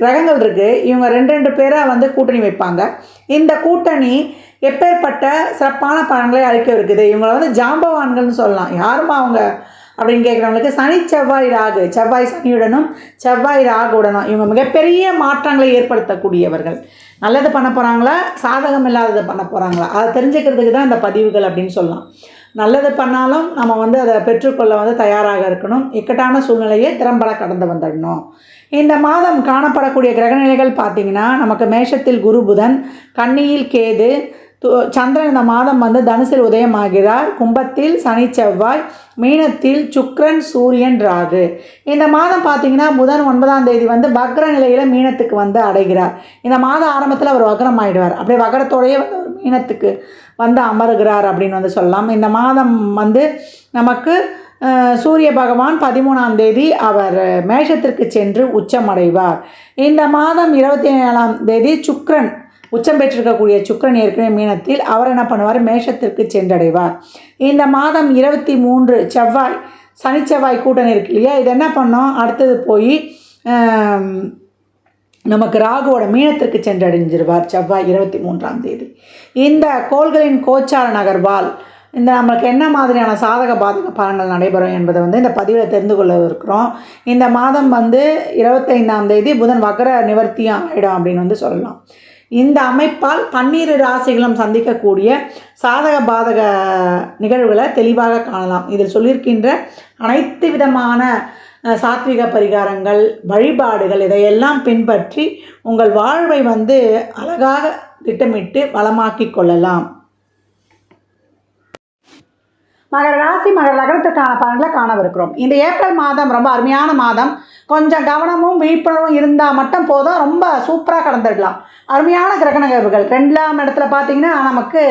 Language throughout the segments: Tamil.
கிரகங்கள் இருக்குது இவங்க ரெண்டு ரெண்டு பேராக வந்து கூட்டணி வைப்பாங்க. இந்த கூட்டணி எப்பேற்பட்ட சிறப்பான பலன்களை அளிக்க இருக்குது? இவங்களை வந்து ஜாம்பவான்கள்னு சொல்லலாம். யாருமா அவங்க? அப்படின்னு கேட்குறவங்களுக்கு சனி செவ்வாய் ராகு. செவ்வாய் சனியுடனும் செவ்வாய் ராகுடனும். இவங்க மிகப்பெரிய மாற்றங்களை ஏற்படுத்தக்கூடியவர்கள். நல்லது பண்ண போகிறாங்களா சாதகம் இல்லாதது பண்ண போகிறாங்களா அதை தெரிஞ்சுக்கிறதுக்கு தான் இந்த பதிவுகள் அப்படின்னு சொல்லலாம். நல்லது பண்ணாலும் நம்ம வந்து அதை பெற்றுக்கொள்ள வந்து தயாராக இருக்கணும். இக்கட்டான சூழ்நிலையை திறம்பட கடந்து வந்துடணும். இந்த மாதம் காணப்படக்கூடிய கிரகநிலைகள் பார்த்திங்கன்னா நமக்கு மேஷத்தில் குரு புதன் கன்னியில் கேது து- சந்திரன் இந்த மாதம் வந்து தனுசில் உதயமாகிறார். கும்பத்தில் சனி செவ்வாய் மீனத்தில் சுக்கிரன் சூரியன் ராகு. இந்த மாதம் பார்த்தீங்கன்னா புதன் ஒன்பதாம் தேதி வந்து வக்ர நிலையில் மீனத்துக்கு வந்து அடைகிறார். இந்த மாத ஆரம்பத்தில் அவர் வக்ரம் ஆயிடுவார். அப்படியே வக்ரத்தோடையே வந்து இனத்துக்கு வந்து அமருகிறார் அப்படின்னு வந்து சொல்லலாம். இந்த மாதம் வந்து நமக்கு சூரிய பகவான் பதிமூணாம் தேதி அவர் மேஷத்திற்கு சென்று உச்சமடைவார். இந்த மாதம் இருபத்தி ஏழாம் தேதி சுக்ரன் உச்சம் பெற்றிருக்கக்கூடிய சுக்கரன் ஏற்கனவே மீனத்தில் அவர் என்ன பண்ணுவார்? மேஷத்திற்கு சென்றடைவார். இந்த மாதம் இருபத்தி மூன்று செவ்வாய் சனி செவ்வாய் கூட்டணி இருக்கு இல்லையா? இது என்ன பண்ணோம்? அடுத்தது போய் நமக்கு ராகுவோட மீனத்திற்கு சென்றடைஞ்சிருவார் செவ்வாய் இருபத்தி மூன்றாம் தேதி. இந்த கோள்களின் கோச்சார நகர்வால் இந்த நம்மளுக்கு என்ன மாதிரியான சாதக பாதக பலன்கள் நடைபெறும் என்பதை வந்து இந்த பதிவில் தெரிந்து கொள்ள இருக்கிறோம். இந்த மாதம் வந்து இருபத்தைந்தாம் தேதி புதன் வக்கர நிவர்த்தி ஆகிடும் அப்படின்னு வந்து சொல்லலாம். இந்த அமைப்பால் பன்னிரு ராசிகளும் சந்திக்கக்கூடிய சாதக பாதக நிகழ்வுகளை தெளிவாக காணலாம். இதில் சொல்லியிருக்கின்ற அனைத்து விதமான சாத்விக பரிகாரங்கள் வழிபாடுகள் இதையெல்லாம் பின்பற்றி உங்கள் வாழ்வை வந்து அழகாக திட்டமிட்டு வளமாக்கிக் கொள்ளலாம். மகர ராசி மகர லக்னத்திற்கான பலன்களை காணவிருக்கிறோம். இந்த ஏப்ரல் மாதம் ரொம்ப அருமையான மாதம். கொஞ்சம் கவனமும் விழிப்புணர்வும் இருந்தால் மட்டும் போதும். ரொம்ப சூப்பராக கடந்துடலாம் அருமையான கிரக நிகழ்வுகள் ரெண்டாம் இடத்துல பார்த்தீங்கன்னா நமக்கு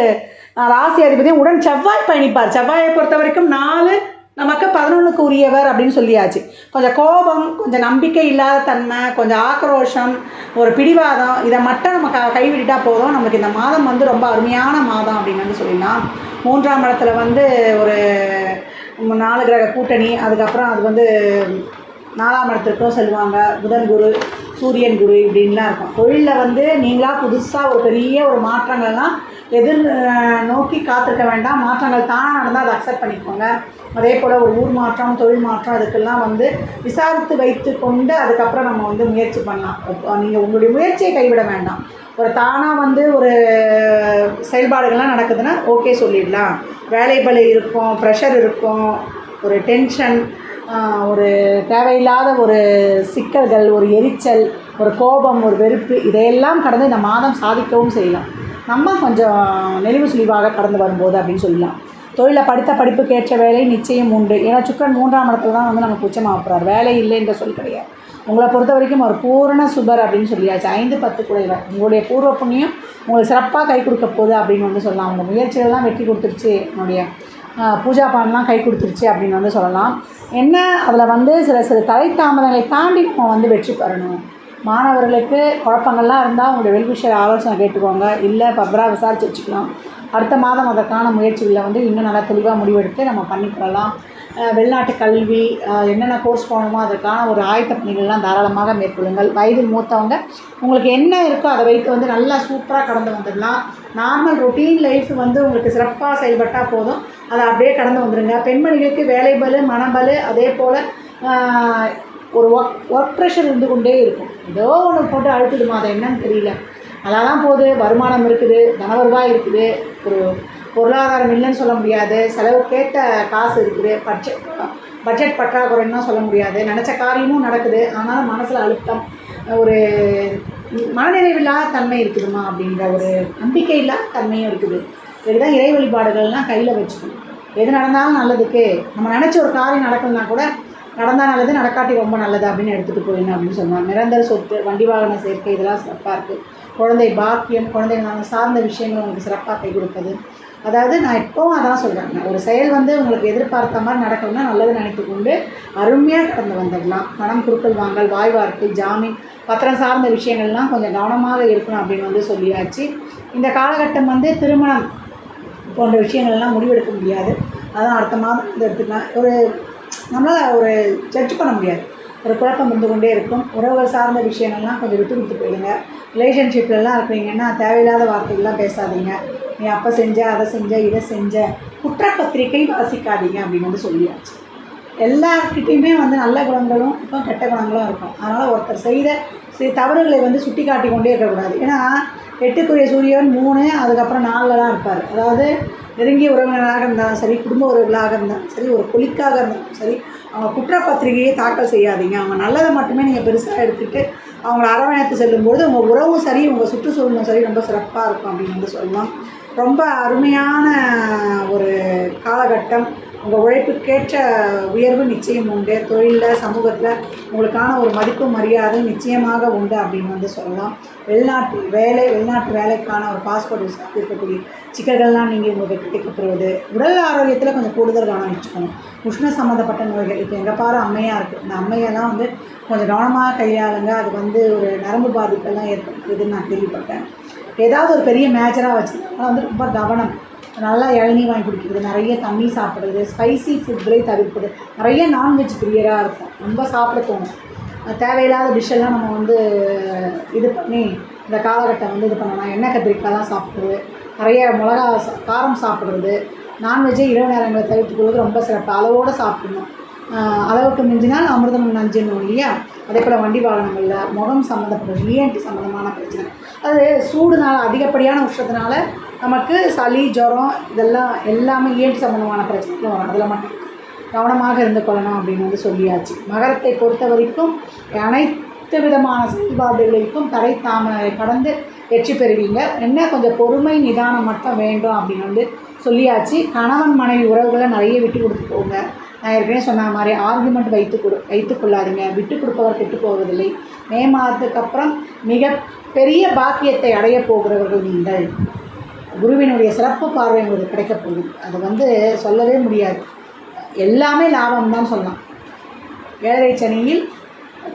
ராசி அதிபதி உடன் செவ்வாய் பயணிப்பார். செவ்வாயை பொறுத்த வரைக்கும் நாலு நமக்கு பதினொன்றுக்கு உரியவர் அப்படின்னு சொல்லியாச்சு. கொஞ்சம் கோபம் கொஞ்சம் நம்பிக்கை இல்லாத தன்மை கொஞ்சம் ஆக்ரோஷம் ஒரு பிடிவாதம் இதை மட்டும் நம்ம க கைவிட்டுட்டா போதும். நமக்கு இந்த மாதம் வந்து ரொம்ப அருமையான மாதம் அப்படின்னு வந்து சொல்லிடலாம். மூன்றாம் இடத்துல வந்து ஒரு நாலு கிரக கூட்டணி அதுக்கப்புறம் அது வந்து நாலாம் இடத்துக்கும் செல்வாங்க. புதன் குரு சூரியன் குரு இப்படின்லாம் இருக்கும். தொழிலில் வந்து நீங்களாக புதுசாக ஒரு பெரிய ஒரு மாற்றங்கள்லாம் எதிர் நோக்கி காத்திருக்க வேண்டாம். மாற்றங்கள் தானாக நடந்தால் அதை அக்செப்ட் பண்ணிக்கோங்க. அதே போல் ஒரு ஊர் மாற்றம் தொழில் மாற்றம் அதுக்கெல்லாம் வந்து விசாரித்து வைத்து கொண்டு அதுக்கப்புறம் நம்ம வந்து முயற்சி பண்ணலாம். நீங்கள் உங்களுடைய முயற்சியை கைவிட வேண்டாம். ஒரு தானாக வந்து ஒரு செயல்பாடுகள்லாம் நடக்குதுன்னா ஓகே சொல்லிடலாம். வேலை பலி இருக்கும் ப்ரெஷர் இருக்கும் ஒரு டென்ஷன் ஒரு தேவையில்லாத ஒரு சிக்கல்கள் ஒரு எரிச்சல் ஒரு கோபம் ஒரு வெறுப்பு இதையெல்லாம் கடந்து இந்த மாதம் சாதிக்கவும் செய்யலாம். நம்ம கொஞ்சம் நெளிவு சுழிவாக கடந்து வரும்போது அப்படின்னு சொல்லலாம். தொழிலில் படித்த படிப்புக்கு ஏற்ற வேலை நிச்சயம் உண்டு. ஏன்னா சுக்கரன் மூன்றாம் இடத்துல தான் வந்து நமக்கு உச்சமாக போகிறார் வேலை இல்லைன்ற சொல் கிடையாது. உங்களை பொறுத்த வரைக்கும் ஒரு பூரண சுபர் அப்படின்னு சொல்லியாச்சு. ஐந்து பத்து குடைவர். உங்களுடைய பூர்வ புண்ணியம் உங்களுக்கு சிறப்பாக கை கொடுக்க போகுது அப்படின்னு வந்து சொல்லலாம். உங்கள் முயற்சிகள்லாம் வெற்றி கொடுத்துருச்சு. என்னுடைய பூஜா பானெலாம் கை கொடுத்துருச்சு அப்படின்னு வந்து சொல்லலாம். என்ன அதில் வந்து சில சில தலை தாமதங்களை தாண்டி நம்ம வந்து வெற்றி பெறணும். மாணவர்களுக்கு குழப்பங்கள்லாம் இருந்தால் உங்களுடைய வெல்விஷர் ஆலோசனை கேட்டுக்கோங்க. இல்லை பப்ராக விசாரித்து வச்சுக்கலாம். அடுத்த மாதம் அதற்கான முயற்சிகளை வந்து இன்னும் நல்லா தெளிவாக முடிவெடுத்து நம்ம பண்ணிக்கிறலாம் வெளிநாட்டு கல்வி என்னென்ன கோர்ஸ் போகணுமோ அதற்கான ஒரு ஆயத்த பணிகள்லாம் தாராளமாக மேற்கொள்ளுங்கள். வயதில் மூத்தவங்க உங்களுக்கு என்ன இருக்கோ அதை வைத்து வந்து நல்லா சூப்பராக கடந்து வந்துடலாம். நார்மல் ரொட்டீன் லைஃப் வந்து உங்களுக்கு சிறப்பாக செயல்பட்டால் போதும். அதை அப்படியே கடந்து வந்துடுங்க பெண்மணிகளுக்கு வேலை பலு மனபலு அதே போல் ஒரு ஒர்க் ஒர்க் ப்ரெஷர் இருந்து கொண்டே இருக்கும். ஏதோ ஒன்று போட்டு அழுத்துடுமா அது என்னன்னு தெரியல. அதெல்லாம் போகுது வருமானம் இருக்குது தனவருவாய் இருக்குது. ஒரு பொருளாதாரம் இல்லைன்னு சொல்ல முடியாது. செலவுக்கேற்ற காசு இருக்குது. பட்ஜெட் பட்ஜெட் பற்றாக்குறைன்னு சொல்ல முடியாது. நினச்ச காரியமும் நடக்குது. ஆனாலும் மனசில் அழுத்தம் ஒரு மனநிறைவில்லாத தன்மை இருக்குதுமா அப்படின்ற ஒரு நம்பிக்கை இல்லாத தன்மையும் இருக்குது. இதுதான் இறை வழிபாடுகள்லாம் கையில் வச்சுக்கணும். எது நடந்தாலும் நல்லதுக்கு. நம்ம நினச்ச ஒரு காரியம் நடக்கணும்னா கூட நடந்தால் நல்லது நடக்காட்டி ரொம்ப நல்லது அப்படின்னு எடுத்துகிட்டு போயிடணும் அப்படின்னு சொன்னாங்க நிரந்தர சொத்து வண்டி வாகன சேர்க்கை இதெல்லாம் சிறப்பாக இருக்குது குழந்தை பாக்கியம் குழந்தைங்க சார்ந்த விஷயங்கள் உங்களுக்கு சிறப்பாக கை கொடுப்பது. அதாவது நான் இப்போவும் அதான் சொல்கிறேன் ஒரு செயல் வந்து உங்களுக்கு எதிர்பார்த்த மாதிரி நடக்கணும்னா நல்லது நினைத்து கொண்டு அருமையாக கடந்து வந்துடலாம். பணம் கொடுக்கல் வாங்கல் வாய் வார்த்தை ஜாமீன் பத்திரம் சார்ந்த விஷயங்கள்லாம் கொஞ்சம் கவனமாக இருக்கணும் அப்படின்னு வந்து சொல்லியாச்சு. இந்த காலகட்டம் வந்து திருமணம் போன்ற விஷயங்கள்லாம் முடிவெடுக்க முடியாது. அதான் அடுத்த மாதம் எடுத்துக்கலாம். ஒரு நம்மளால் ஒரு ஜட்ஜ் பண்ண முடியாது. ஒரு குழப்பம் இருந்து கொண்டே இருக்கும். உறவுகள் சார்ந்த விஷயங்கள்லாம் கொஞ்சம் விட்டு விட்டு போயிடுங்க. ரிலேஷன்ஷிப்லலாம் இருக்கிறீங்கன்னா தேவையில்லாத வார்த்தைகள்லாம் பேசாதீங்க. நீ அப்போ செஞ்ச அதை செஞ்ச இதை செஞ்ச குற்றப்பத்திரிக்கை வாசிக்காதீங்க அப்படின்னு வந்து சொல்லியாச்சு. எல்லாருக்கிட்டையுமே வந்து நல்ல குணங்களும் இப்போ கெட்ட குணங்களும் இருக்கும். அதனால் ஒருத்தர் செய்த தவறுகளை வந்து சுட்டி காட்டி கொண்டே இருக்கக்கூடாது. ஏன்னா எட்டுக்குரிய சூரியன் மூணு அதுக்கப்புறம் நாலில் தான் இருப்பார். அதாவது நெருங்கிய உறவினராக இருந்தாலும் சரி குடும்ப உறவுகளாக இருந்தாலும் சரி ஒரு கொலிக்காக இருந்தாலும் சரி அவங்க குற்றப்பத்திரிகையை தாக்கல் செய்யாதீங்க. அவங்க நல்லதை மட்டுமே நீங்கள் பெருசாக எடுத்துகிட்டு அவங்கள அரவணைத்து செல்லும்போது உங்கள் உறவும் சரி உங்கள் சுற்றுச்சூழலும் சரி ரொம்ப சிறப்பாக இருக்கும் அப்படின்னு வந்து சொல்லலாம் ரொம்ப அருமையான ஒரு காலகட்டம். உங்கள் உழைப்புக்கேற்ற உயர்வு நிச்சயம் உண்டு. தொழிலில் சமூகத்தில் உங்களுக்கான ஒரு மதிப்பு மரியாதை நிச்சயமாக உண்டு அப்படின்னு வந்து சொல்லலாம். வெளிநாட்டு வேலை வெளிநாட்டு வேலைக்கான ஒரு பாஸ்போர்ட் இருக்கக்கூடிய சிக்கல்கள்லாம் நீங்கள் உங்களுக்கு கிடைக்கப்பெறுவது உடல் ஆரோக்கியத்தில் கொஞ்சம் கூடுதல் கவனம் வச்சுக்கணும். உஷ்ண சம்மந்தப்பட்ட நோய்கள் இப்போ எங்கள் பாரு அம்மையாக இருக்குது இந்த அம்மையெல்லாம் வந்து கொஞ்சம் கவனமாக கையாளுங்க. அது வந்து ஒரு நரம்பு பாதிப்பெல்லாம் ஏற்படுத்துதுன்னு நான் கேள்விப்பட்டேன். ஏதாவது ஒரு பெரிய மேஜராக வச்சுருந்தாங்கன்னா வந்து ரொம்ப கவனம். நல்லா இளநீ வாங்கி குடிக்கிறது நிறைய தண்ணி சாப்பிட்றது ஸ்பைசி ஃபுட்களை தவிர்ப்பது. நிறைய நான்வெஜ் பிரியராக இருக்கும் ரொம்ப சாப்பிட தோணும். தேவையில்லாத டிஷ்ஷெல்லாம் நம்ம வந்து இது பண்ணி இந்த காலகட்டம் வந்து இது பண்ணலாம். எண்ணெய் கத்திரிக்காய் தான் சாப்பிட்றது. நிறைய மிளகா சா காரம் சாப்பிட்றது. நான்வெஜ்ஜே இரவு நேரங்களை தவிர்த்துக்கொள்வது ரொம்ப சிறப்பு. அளவோடு சாப்பிடணும். அளவுக்கு மிஞ்சினால் அமிர்தம் நஞ்சுன்னு இல்லையா அதே போல் வண்டி வாகனங்களில் முகம் சம்மந்தப்பட்ட இஎன்டி சம்மந்தமான பிரச்சனை. அது சூடுனால அதிகப்படியான உஷ்ணத்தினால நமக்கு சளி ஜுரம் இதெல்லாம் எல்லாமே இஎன்டி சம்மந்தமான பிரச்சனைகளும் வரும். அதில் மட்டும் கவனமாக இருந்து கொள்ளணும் அப்படின்னு வந்து சொல்லியாச்சு. மகரத்தை பொறுத்த வரைக்கும் அனைத்து விதமான செயல்பாடுகளுக்கும் தடை தாமரை கடந்து வெற்றி பெறுவீங்க. என்ன? கொஞ்சம் பொறுமை நிதானம் மட்டும் வேண்டும் அப்படின்னு வந்து சொல்லியாச்சு. கணவன் மனைவி உறவுகளை நிறைய விட்டு கொடுத்து போங்க. நான் ஏற்கனவே சொன்ன மாதிரி ஆர்குமெண்ட் வைத்து கொடு வைத்து கொள்ளாதீங்க விட்டு கொடுப்பவர் கெட்டு போவதில்லை. மே மாதத்துக்கு அப்புறம் மிக பெரிய பாக்கியத்தை அடைய போகிறவர்கள் நீங்கள். குருவினுடைய சிறப்பு பார்வை உங்களுக்கு கிடைக்கப் போகுது. அது வந்து சொல்லவே முடியாது. எல்லாமே லாபம் தான் சொல்லலாம். ஏழரை சனியில்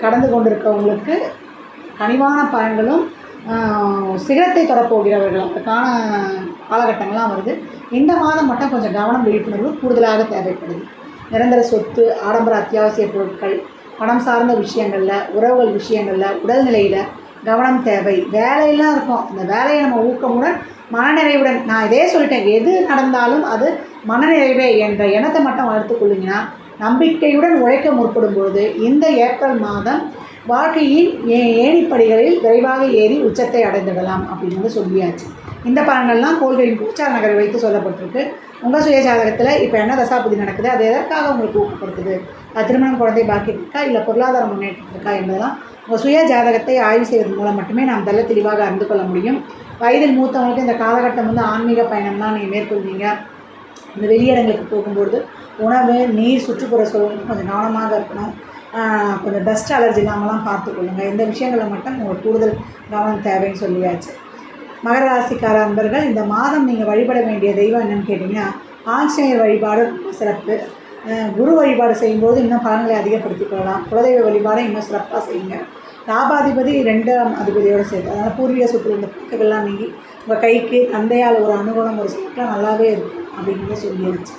கடந்து கொண்டிருக்கவங்களுக்கு கனிவான பலன்களும் சிகரத்தை தொடப்போகிறவர்கள். அதுக்கான காலகட்டங்கள்லாம் வருது. இந்த மாதம் மட்டும் கொஞ்சம் கவனம் விழிப்புணர்வு கூடுதலாக தேவைப்படுது. நிரந்தர சொத்து ஆடம்பர அத்தியாவசிய பொருட்கள் பணம் சார்ந்த விஷயங்களில் உறவுகள் விஷயங்களில் உடல்நிலையில் கவனம் தேவை. வேலையெல்லாம் இருக்கும். அந்த வேலையை நம்ம ஊக்கமுடன் மனநிறைவுடன் நான் இதே சொல்லிட்டேன். எது நடந்தாலும் அது மனநிறைவே என்ற எண்ணத்தை மட்டும் வளர்த்துக்கொள்ளுங்கன்னா நம்பிக்கையுடன் உழைக்க முற்படும் பொழுது இந்த ஏப்ரல் மாதம் வாழ்க்கையின் ஏ ஏணிப்படிகளில் விரைவாக ஏறி உச்சத்தை அடைந்துவிடலாம் அப்படின்னு வந்து சொல்லியாச்சு. இந்த பலன்கள்லாம் கோள்களின் பூச்சார் நகரை வைத்து சொல்லப்பட்டிருக்கு. உங்கள் சுய ஜாதகத்தில் இப்போ என்ன தசாபதி நடக்குது? அது எதற்காக உங்களுக்கு ஊக்கப்படுத்துது? அது திருமணம் குழந்தை பாக்கி இருக்கா? இல்லை பொருளாதார முன்னேற்றம் இருக்கா என்பதெல்லாம் உங்கள் சுய ஜாதகத்தை ஆய்வு செய்வதன் மூலம் மட்டுமே நாம் தெல்ல தெளிவாக அறிந்து கொள்ள முடியும். வயதில் மூத்தவங்களுக்கு இந்த காலகட்டம் வந்து ஆன்மீக பயணம்லாம் நீங்கள் மேற்கொள்வீங்க. இந்த வெளியிடங்களுக்கு போகும்பொழுது உணவு நீர் சுற்றுப்புற சூழல் கொஞ்சம் கவனமாக இருக்கணும். கொஞ்சம் டஸ்ட் அலர்ஜி இல்லாமலாம் பார்த்துக்கொள்ளுங்க இந்த விஷயங்களை மட்டும் உங்களுக்கு கூடுதல் கவனம் தேவைன்னு சொல்லியாச்சு. மகர ராசிக்கார அன்பர்கள் இந்த மாதம் நீங்கள் வழிபட வேண்டிய தெய்வம் என்னென்னு கேட்டிங்கன்னா ஆஞ்சநேயர் வழிபாடு சிறப்பு. குரு வழிபாடு செய்யும்போது இன்னும் பலன்களை அதிகப்படுத்திக் கொள்ளலாம். குலதெய்வ வழிபாடை இன்னும் சிறப்பாக செய்யுங்க. லாபாதிபதி ரெண்டாம் அதிபதியோடு சேர்த்து அதனால் பூர்வீக சொத்து இந்த பக்கங்கள்லாம் நீங்கி உங்கள் கைக்கு தந்தையால் ஒரு அனுகூலம் ஒரு சிறப்பாக நல்லாவே இருக்கும். அப்படின்னு சொல்லியிருந்துச்சு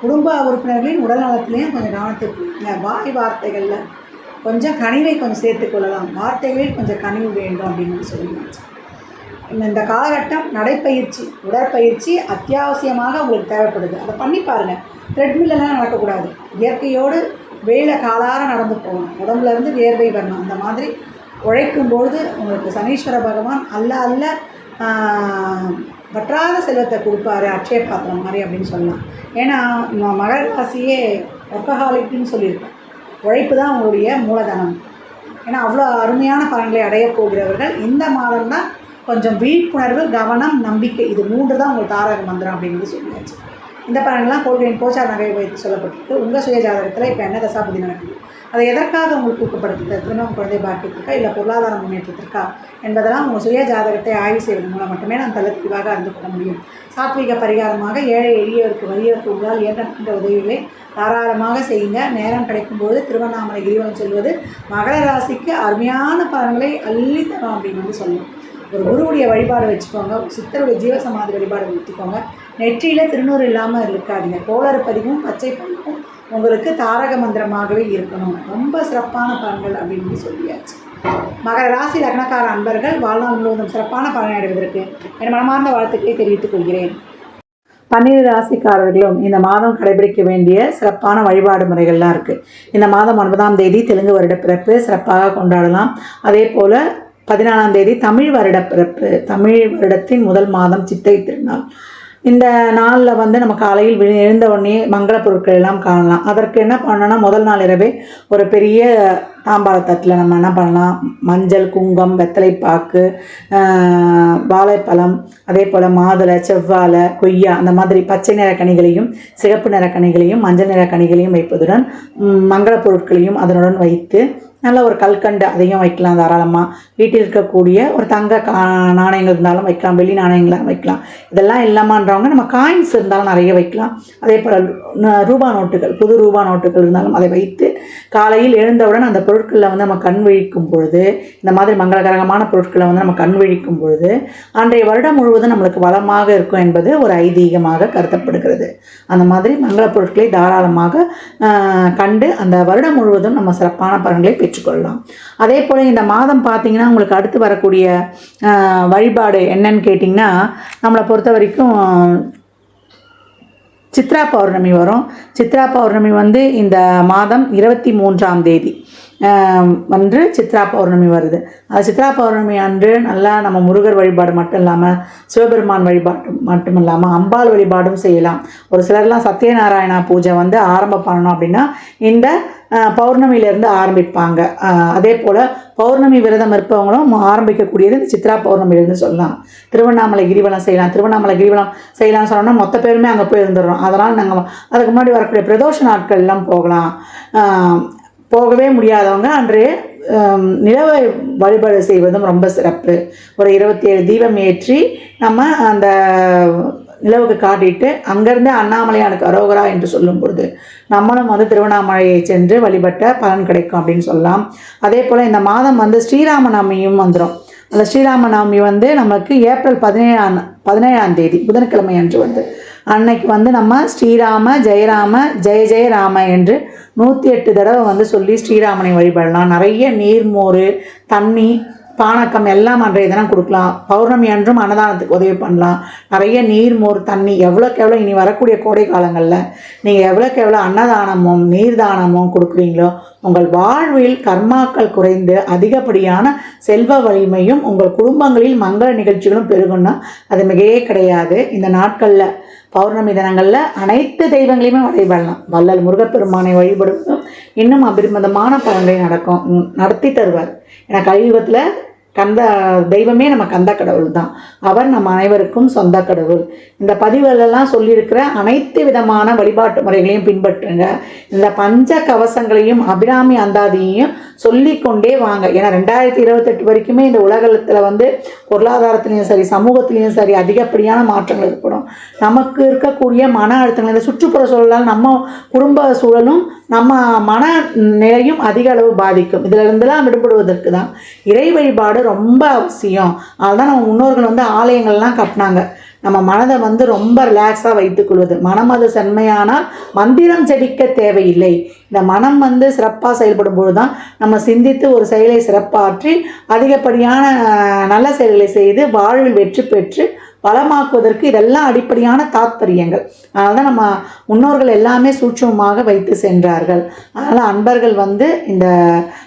குடும்ப உறுப்பினர்களின் உடல் நலத்துலேயும் கொஞ்சம் கவனத்துக்கு வாய் வார்த்தைகளில் கொஞ்சம் கனிவை கொஞ்சம் சேர்த்துக்கொள்ளலாம் வார்த்தைகளில் கொஞ்சம் கனிவு வேண்டும் அப்படின்னு சொல்லியிருந்துச்சு இந்த காலகட்டம் நடைப்பயிற்சி உடற்பயிற்சி அத்தியாவசியமாக உங்களுக்கு தேவைப்படுது. அதை பண்ணி பாருங்கள் த்ரெட்மில்லாம் நடக்கக்கூடாது. இயற்கையோடு வெயில காலார நடந்து போகணும். உடம்புலேருந்து வேர்வை வரணும். அந்த மாதிரி உழைக்கும்பொழுது உங்களுக்கு சனீஸ்வர பகவான் அல்ல அல்ல வற்றாத செல்வத்தை கொடுப்பாரு அக்ஷய பாத்திரம் மாதிரி அப்படின்னு சொல்லலாம். ஏன்னா மகர ராசியே ஒர்க்கஹாலிக்னு சொல்லியிருக்கேன் உழைப்பு தான் அவங்களுடைய மூலதனம். ஏன்னா அவ்வளோ அருமையான பலன்களை அடைய போகிறவர்கள் இந்த மாதம் தான் கொஞ்சம் விழிப்புணர்வு கவனம் நம்பிக்கை இது மூன்று தான் உங்களுக்கு தாரக மந்திரம் அப்படிங்கிறது சொல்லியாச்சு. இந்த பலன்லாம் கோள்களின் கோச்சார் நகை வைத்து சொல்லப்பட்டிருக்கு. உங்கள் சுய ஜாதகத்தில் இப்போ என்ன தசாபதி நடக்குது? அதை எதற்காக உங்களுக்கு ஊக்கப்படுத்துது திருமணம் குழந்தை பாக்கியத்திற்கா இல்லை பொருளாதார முன்னேற்றத்திற்கா என்பதெல்லாம் உங்கள் சுய ஜாதகத்தை ஆய்வு செய்வதன் மூலம் மட்டுமே நாம் தள்ள தெளிவாக அறிந்து கொள்ள முடியும். சாத்விக பரிகாரமாக ஏழை எளியவருக்கு வலியவருக்கு உங்களால் ஏற்கனவே உதவிகளை தாராளமாக செய்யுங்க. நேரம் கிடைக்கும்போது திருவண்ணாமலை கிரிவலம் செல்வது மகர ராசிக்கு அருமையான பலன்களை அள்ளி தரும் அப்படின்னு வந்து சொல்லணும். ஒரு குருவுடைய வழிபாடு வச்சுக்கோங்க. சித்தருடைய ஜீவசமாதி வழிபாடு வச்சுக்கோங்க. நெற்றியில் திருநூறு இல்லாமல் இருக்காதீங்க. கோளறு பதிவும் பச்சை பதிவும் உங்களுக்கு தாரக மந்திரமாகவே இருக்கணும். ரொம்ப சிறப்பான பலன்கள் அப்படின்னு சொல்லியாச்சு. மகர ராசி லக்னக்கார அன்பர்கள் வாழ்நாள் முழுவதும் சிறப்பான பலனை அடைவதற்கு என் மனமார்ந்த வாழ்த்துக்களை தெரிவித்துக் கொள்கிறேன். பன்னிரு ராசிக்காரர்களும் இந்த மாதம் கடைபிடிக்க வேண்டிய சிறப்பான வழிபாடு முறைகள்லாம் இருக்குது இந்த மாதம் ஒன்பதாம் தேதி தெலுங்கு வருட பிறப்பு சிறப்பாக கொண்டாடலாம். அதே போல் பதினாலாம் தேதி தமிழ் வருட பிறப்பு தமிழ் வருடத்தின் முதல் மாதம் சித்தை திருநாள். இந்த நாளில் வந்து நம்ம காலையில் விழு எழுந்த உடனே மங்கள பொருட்கள் எல்லாம் காணலாம். அதற்கு என்ன பண்ணணும்னா முதல் நாள் இரவே ஒரு பெரிய தாம்பாள தட்டில் நம்ம என்ன பண்ணலாம்? மஞ்சள் குங்கம் வெத்தலைப்பாக்கு வாழைப்பழம் அதே போல் மாதுளை செவ்வாழை கொய்யா அந்த மாதிரி பச்சை நிற கனிகளையும் சிகப்பு நிற கனிகளையும் மஞ்சள் நிற கனிகளையும் வைப்பதுடன் மங்கள பொருட்களையும் அதனுடன் வைத்து நல்ல ஒரு கல்கண்டு அதையும் வைக்கலாம் தாராளமாக வீட்டில் இருக்கக்கூடிய ஒரு தங்க கா நாணயங்கள் இருந்தாலும் வைக்கலாம் வெள்ளி நாணயங்களாக வைக்கலாம். இதெல்லாம் இல்லாமன்றவங்க நம்ம காயின்ஸ் இருந்தாலும் நிறைய வைக்கலாம். அதே போல் ரூபா நோட்டுகள் புது ரூபா நோட்டுகள் இருந்தாலும் அதை வைத்து காலையில் எழுந்தவுடன் அந்த பொருட்களில் வந்து நம்ம கண் விழிக்கும் பொழுது இந்த மாதிரி மங்களகரமான பொருட்களை வந்து நம்ம கண் விழிக்கும் பொழுது அன்றைய வருடம் முழுவதும் நம்மளுக்கு வளமாக இருக்கும் என்பது ஒரு ஐதீகமாக கருதப்படுகிறது. அந்த மாதிரி மங்கள பொருட்களை தாராளமாக கண்டு அந்த வருடம் முழுவதும் நம்ம சிறப்பான பலன்களை பெற்றுக்கொள்ளலாம் அதே போல் இந்த மாதம் பார்த்தீங்கன்னா உங்களுக்கு அடுத்து வரக்கூடிய ஆஹ், வழிபாடு என்னன்னு கேட்டிங்கன்னா நம்மளை பொறுத்த வரைக்கும் சித்ரா பௌர்ணமி வரும். சித்ரா பௌர்ணமி வந்து இந்த மாதம் இருபத்தி மூன்றாம் தேதி. அன்று சித்ரா பௌர்ணமி வருது. அது சித்ரா பௌர்ணமி அன்று நல்லா நம்ம முருகர் வழிபாடு மட்டும் இல்லாமல் சிவபெருமான் வழிபாடு மட்டும் இல்லாமல் அம்பாள் வழிபாடும் செய்யலாம். ஒரு சிலர்லாம் சத்யநாராயணா பூஜை வந்து ஆரம்பம் பண்ணணும் அப்படின்னா இந்த பௌர்ணமியிலேருந்து ஆரம்பிப்பாங்க. அதே போல் பௌர்ணமி விரதம் இருப்பவங்களும் ஆரம்பிக்கக்கூடியது இந்த சித்ரா பௌர்ணமியிலேருந்து சொல்லலாம். திருவண்ணாமலை கிரிவலம் செய்யலாம். திருவண்ணாமலை கிரிவலம் செய்யலாம்னு சொன்னோம்னா மொத்த பேருமே அங்கே போய் இருந்துடுறோம். அதனால் நாங்கள் அதுக்கு முன்னாடி வரக்கூடிய பிரதோஷ நாட்கள்லாம் போகலாம். போகவே முடியாதவங்க அன்று நிலவை வழிபாடு செய்வதும் ரொம்ப சிறப்பு. ஒரு இருபத்தி ஏழு தீபம் ஏற்றி நம்ம அந்த நிலவுக்கு காட்டிட்டு அங்கேருந்து அண்ணாமலையானுக்கு அரோகரா என்று சொல்லும் பொழுது நம்மளும் வந்து திருவண்ணாமலையை சென்று வழிபட்ட பலன் கிடைக்கும் அப்படின்னு சொல்லலாம். அதே போல் இந்த மாதம் வந்து ஸ்ரீராம நவமியும் வந்துடும் அந்த ஸ்ரீராம நவமி வந்து நமக்கு ஏப்ரல் பதினேழாம் பதினேழாம் தேதி புதன்கிழமை அன்று வந்து. அன்னைக்கு வந்து நம்ம ஸ்ரீராம ஜெயராம ஜெய ஜெயராம என்று நூற்றி எட்டு தடவை வந்து சொல்லி ஸ்ரீராமனை வழிபடலாம். நிறைய நீர்மோர் தண்ணி பானக்கம் எல்லாம் அன்றைய தினம் கொடுக்கலாம். பௌர்ணமி அன்றும் அன்னதானத்துக்கு உதவி பண்ணலாம். நிறைய நீர் மோர் தண்ணி எவ்வளோக்கு எவ்வளோ இனி வரக்கூடிய கோடை காலங்களில் நீங்கள் எவ்வளோக்கு எவ்வளோ அன்னதானமும் நீர்தானமும் கொடுக்குறீங்களோ உங்கள் வாழ்வில் கர்மாக்கள் குறைந்து அதிகப்படியான செல்வ வலிமையும் உங்கள் குடும்பங்களில் மங்கள நிகழ்ச்சிகளும் பெருகும்னா அது மிகையே கிடையாது. இந்த நாட்களில் பௌர்ணமி தினங்களில் அனைத்து தெய்வங்களையுமே வழிபடலாம். வள்ளல் முருகப்பெருமானை வழிபடுவதும் இன்னும் அபரிமிதமான பலன்களை நடக்கும். நடத்தி தருவார். ஏன்னா கலியுகத்தில் கந்த தெய்வமே நம்ம கந்த கடவுள் தான். அவர் நம் அனைவருக்கும் சொந்த கடவுள். இந்த பதிவுகளெல்லாம் சொல்லியிருக்கிற அனைத்து விதமான வழிபாட்டு முறைகளையும் பின்பற்றுங்க. இந்த பஞ்ச கவசங்களையும் அபிராமி அந்தாதியையும் சொல்லிக்கொண்டே வாங்க. ஏன்னா ரெண்டாயிரத்தி இருபத்தெட்டு வரைக்குமே இந்த உலகத்தில் வந்து பொருளாதாரத்துலேயும் சரி சமூகத்திலையும் சரி அதிகப்படியான மாற்றங்கள் ஏற்படும். நமக்கு இருக்கக்கூடிய மன அழுத்தங்கள் இந்த சுற்றுப்புற சூழலால் நம்ம குடும்ப சூழலும் நம்ம மன நிலையும் அதிக அளவு பாதிக்கும். இதிலிருந்துலாம் விடுபடுவதற்கு தான் இறை வழிபாடு ரொம்ப அவசியம். அதுதான் நம்ம முன்னோர்கள் வந்து ஆலயங்கள்லாம் கட்டினாங்க. நம்ம மனதை வந்து ரொம்ப ரிலாக்ஸாக வைத்துக்கொள்வது மனம் அது செம்மையானால் மந்திரம் செடிக்க தேவையில்லை. இந்த மனம் வந்து சிறப்பாக செயல்படும் பொழுது தான் நம்ம சிந்தித்து ஒரு செயலை சிறப்பாற்றி அதிகப்படியான நல்ல செயல்களை செய்து வாழ்வில் வெற்றி பெற்று பலமாக்குவதற்கு இதெல்லாம் அடிப்படையான தாத்பரியங்கள். அதனால தான் நம்ம முன்னோர்கள் எல்லாமே சூட்சமமாக வைத்து சென்றார்கள். அதனால் அன்பர்கள் வந்து இந்த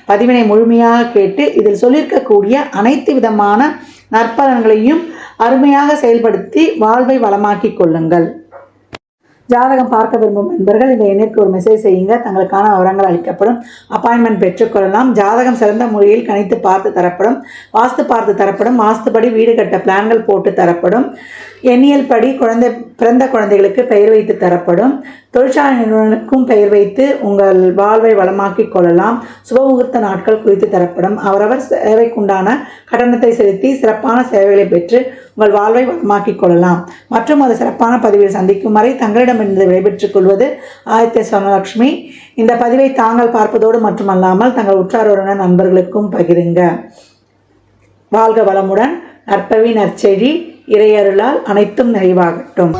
பதிவினை முழுமையாக கேட்டு இதில் சொல்லியிருக்கக்கூடிய அனைத்து விதமான நற்பலன்களையும் அருமையாக செயல்படுத்தி வாழ்வை வளமாக்கிக் கொள்ளுங்கள். ஜாதகம் பார்க்க விரும்பும் நண்பர்கள் இந்த எண்ணிற்கு ஒரு மெசேஜ் செய்யுங்க. தங்களுக்கான விவரங்கள் அளிக்கப்படும். அப்பாயின்மெண்ட் பெற்றுக்கொள்ளலாம் ஜாதகம் சிறந்த முறையில் கணித்து பார்த்து தரப்படும். வாஸ்து பார்த்து தரப்படும். வாஸ்துபடி வீடு கட்ட பிளான்கள் போட்டு தரப்படும். எண்ணியல் படி குழந்தை பிறந்த குழந்தைகளுக்கு பெயர் வைத்து தரப்படும். தொழிற்சாலை நிறுவனங்களுக்கும் பெயர் வைத்து உங்கள் வாழ்வை வளமாக்கிக் கொள்ளலாம். சுபமுகூர்த்த நாட்கள் குறித்து தரப்படும். அவரவர் சேவைக்குண்டான கட்டணத்தை செலுத்தி சிறப்பான சேவைகளை பெற்று உங்கள் வாழ்வை வளமாக்கிக் கொள்ளலாம். மற்றும் அது சிறப்பான பதிவில் சந்திக்கும் வரை தங்களிடமிருந்து விடைபெற்றுக் கொள்வது ஆதித்ய சொர்ணலட்சுமி. இந்த பதிவை தாங்கள் பார்ப்பதோடு மட்டுமல்லாமல் தங்கள் உற்றார் நண்பர்களுக்கும் பகிருங்க. வாழ்க வளமுடன். நற்பவி நற்செழி. இறையருளால் அனைத்தும் நிறைவாகட்டும்.